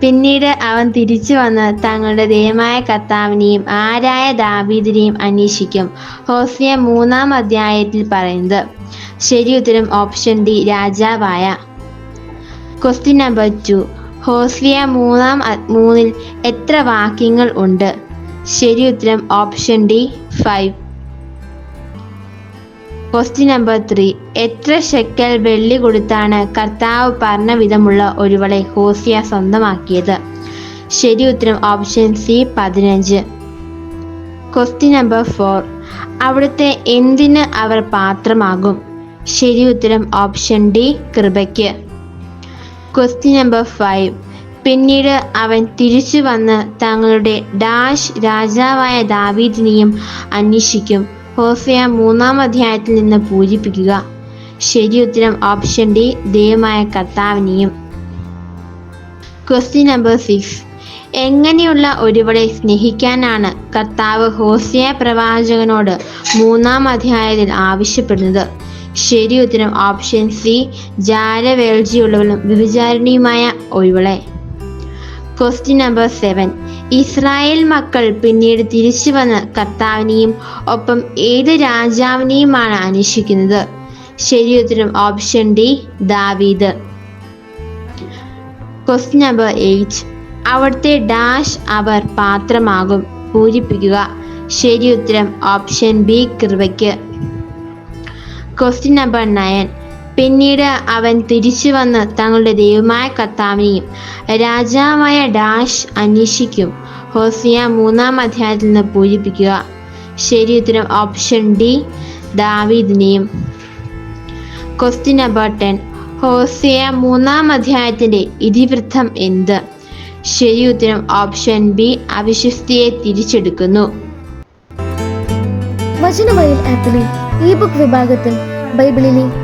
പിന്നീട് അവൻ തിരിച്ചു വന്ന് തങ്ങളുടെ ദൈവമായ കർത്താവിനെയും ആരായ ദാവീദിനെയും അന്വേഷിക്കും. ഹോസിയ മൂന്നാം അധ്യായത്തിൽ പറയുന്നത് ശരി ഉത്തരം ഓപ്ഷൻ ഡി രാജാവായ. ക്വസ്റ്റ്യൻ നമ്പർ ടു ഹോസിയ മൂന്നാം മൂന്നിൽ എത്ര വാക്യങ്ങൾ ഉണ്ട്? ശരി ഉത്തരം option D five question number three എത്ര ഷെക്കൽ വെള്ളി കൊടുത്താണ് കർത്താവ് പറഞ്ഞ വിധമുള്ള ഒരുവളെ ഹോസിയ സ്വന്തമാക്കിയത്? ശരി ഉത്തരം ഓപ്ഷൻ സി പതിനഞ്ച്. ക്വസ്റ്റ്യൻ നമ്പർ ഫോർ അവിടുത്തെ എന്തിന് അവർ പാത്രമാകും? ശരി ഉത്തരം ഓപ്ഷൻ ഡി കൃപയ്ക്ക്. ക്വസ്റ്റ്യൻ നമ്പർ ഫൈവ് പിന്നീട് അവൻ തിരിച്ചു വന്ന് തങ്ങളുടെ ഡാഷ് രാജാവായ ദാവീദിനെയും അന്വേഷിക്കും. ഹോസയ മൂന്നാം അധ്യായത്തിൽ നിന്ന് പൂജിപ്പിക്കുക ശരി ഉത്തരം ഓപ്ഷൻ ഡി ദയമായ കർത്താവിനെയും. ക്വസ്റ്റ്യൻ നമ്പർ സിക്സ് എങ്ങനെയുള്ള ഒരുവളെ സ്നേഹിക്കാനാണ് കർത്താവ് ഹോസിയ പ്രവാചകനോട് മൂന്നാം അധ്യായത്തിൽ ആവശ്യപ്പെടുന്നത്? ശരി ഉത്തരം ഓപ്ഷൻ സി ജാരവേൾജിയുള്ളവളും വിഭിചാരണിയുമായ ഒരുവളെ. ക്വസ്റ്റ്യൻ നമ്പർ സെവൻ ഇസ്രായേൽ മക്കൾ പിന്നീട് തിരിച്ചു വന്ന് കർത്താവിനെയും ഒപ്പം ഏത് രാജാവിനെയുമാണ് അന്വേഷിക്കുന്നത്? ശരിയുത്തരം ഓപ്ഷൻ ഡി ദാവീദ്. ക്വസ്റ്റ്യൻ നമ്പർ എയ്റ്റ് അവിടുത്തെ ഡാഷ് അവർ പാത്രമാകും. പൂരിപ്പിക്കുക. ശരിയുത്തരം ഓപ്ഷൻ ബി കൃപയ്ക്ക്. ക്വസ്റ്റ്യൻ നമ്പർ നയൻ പിന്നീട് അവൻ തിരിച്ചു വന്ന് തങ്ങളുടെ ദൈവമായ കർത്താവിനെയും രാജാവായ ഡാഷ് അന്വേഷിക്കും. ഹോസിയ മൂന്നാം അധ്യായത്തിൽ നിന്ന് പൂജിപ്പിക്കുക ശരി ഉത്തരം option D ദാവീദിനെയും. Question number ten. Hosea മൂന്നാം അധ്യായത്തിന്റെ ഇതിവൃത്തം എന്ത്? ശരി ഉത്തരം ഓപ്ഷൻ ബി അവിശ്വസ്തിയെ തിരിച്ചെടുക്കുന്നു. വചനവയൽ ആപ്പിലെ ഇ ബുക്ക് വിഭാഗത്തിൽ ബൈബിളിലെ